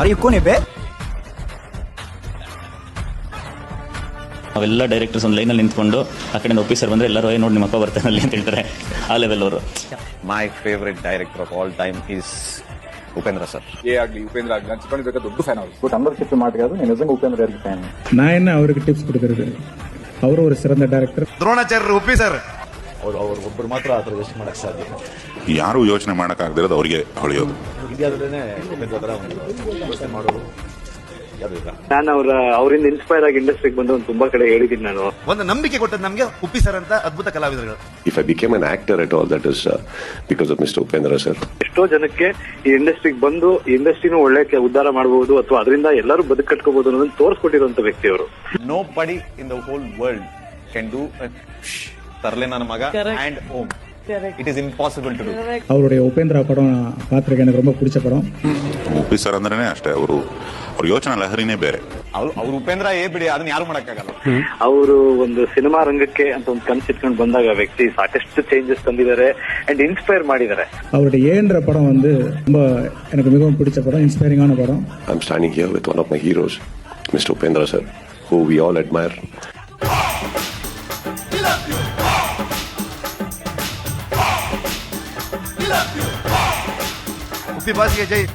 ಅರೆ you ಬೇ ಅವೆಲ್ಲ ಡೈರೆಕ್ಟರ್ಸ್ ಒಂದು ಲೈನಲ್ಲಿ ನಿಂತ್ಕೊಂಡು ಆ ಕಡೆಯಿಂದ ಒಪ್ಪಿಸರ್ ಬಂದ್ರೆ ಎಲ್ಲರೂ ಏ ನೋಡಿ ನಿಮ್ಮ ಅಪ್ಪ ಬರ್ತಾನೆ ಅಲ್ಲಿ ಅಂತ ಹೇಳ್ತಾರೆ ಆ ಲೆವೆಲ್ ಅವರು. My favourite director of all time is Upendra sir ಏ ಆಗಲಿ ಉಪೇಂದ್ರ ಆಗಲಿ ನಾನು ಚಿಕ್ಕವನಿದ್ದಾಗ ದೊಡ್ಡ ಫ್ಯಾನ್ ಅವರು. ಬಟ್ ಅಂಬರ್ ಚಿತ್ರ ಮಾತಾಡೋದು ನಾನು ನಿಜಂಗ ಉಪೇಂದ್ರ ಅವರಿಗೆ ಫ್ಯಾನ್ ನಾ ಏನ ಅವರಿಗೆ ಟಿಪ್ಸ್ ಕೊಡ್ತಿರೋದು. ಅವರು ಅವ್ರ ಸರಂದ ಡೈರೆಕ್ಟರ್ ದ್ರೋಣಾಚಾರ್ಯ ಉಪೇಸರ್ ಅವ್ರು ಅವ್ರ ಒಬ್ಬರು ಮಾತ್ರ ಆ ಥರ ಯೋಚನೆ ಮಾಡಕ್ಕೆ ಸಾಧ್ಯ ಯಾರು ಯೋಚನೆ ಮಾಡೋಕ್ಕಾಗದಿರೋದು ಅವರಿಗೆ ಹೊಳೆಯೋದು. ಇಂಡಿಯಾದಲ್ಲೇ ಉಪೇಂದ್ರ ಥರ ಒಂದು ಯೋಚನೆ ಮಾಡೋರು ಯಾರು ನಾನು ಅವರ ಅವರಿಂದ ಇನ್ಸ್ಪೈರ್ ಆಗಿ ಇಂಡಸ್ಟ್ರಿಗೆ ಬಂದು ಒಂದು ತುಂಬಾ ಕಡೆ ಹೇಳಿದ್ದೀನಿ ನಾನು. ಒಂದು ನಂಬಿಕೆ ಕೊಟ್ಟದ್ದು ನಮಗೆ ಉಪ್ಪಿ ಸರ್ ಅಂತ ಅದ್ಭುತ ಕಲಾವಿದರುಗಳು. If I became an actor at all that is because of mister Upendra sir. ಎಷ್ಟೋ ಜನಕ್ಕೆ ಈ ಇಂಡಸ್ಟ್ರಿಗೆ ಬಂದು ಇಂಡಸ್ಟ್ರಿನೂ ಒಳ್ಳೆ ಉದ್ಧಾರ ಮಾಡಬಹುದು ಅಥವಾ ಅದರಿಂದ ಎಲ್ಲರೂ ಬದುಕು ಕಟ್ಕೋಬಹುದು ಅನ್ನೋದನ್ನ ತೋರಿಸ್ಕೊಟ್ಟಿರುವಂತ ವ್ಯಕ್ತಿ ಅವರು. Nobody in the whole world can do ತರಲೆ ನನ್ನ ಮಗ and Om It is impossible to do அவருடைய உபேந்திரா படம் பார்த்துருக்கேன் எனக்கு ரொம்ப பிடிச்ச படம் ಉಪ್ಪಿ ಸರ್ ಅಂದ್ರೇನೆ ಅಷ್ಟೇ ಅವರು ಅವ್ರ ಯೋಚನಾ ಲಹರಿನೇ ಬೇರೆ ಅವ್ರು ಅವ್ರು ಉಪೇಂದ್ರ ಏ ಬಿಡಿ ಅದನ್ನ ಯಾರು ಮಾಡಕ್ಕಾಗಲ್ಲ ಅವರು ಒಂದು ಸಿನಿಮಾ ರಂಗಕ್ಕೆ ಅಂತ ಒಂದು ಕನಸಿಟ್ಕೊಂಡು ಬಂದಾಗ ಆ ವ್ಯಕ್ತಿ ಸಾಕಷ್ಟು ಚೇಂಜಸ್ ತಂದಿದ್ದಾರೆ ಅಂಡ್ ಇನ್ಸ್ಪೈರ್ ಮಾಡಿದ್ದಾರೆ அவருடைய ஏன்ற படம் வந்து ரொம்ப எனக்கு மிகவும் பிடிச்ச படம் இன்ஸ்பைரிங்கான படம் I'm standing here with one of my heroes, Mr. Upendra sir, who we all admire. O Bigode DJ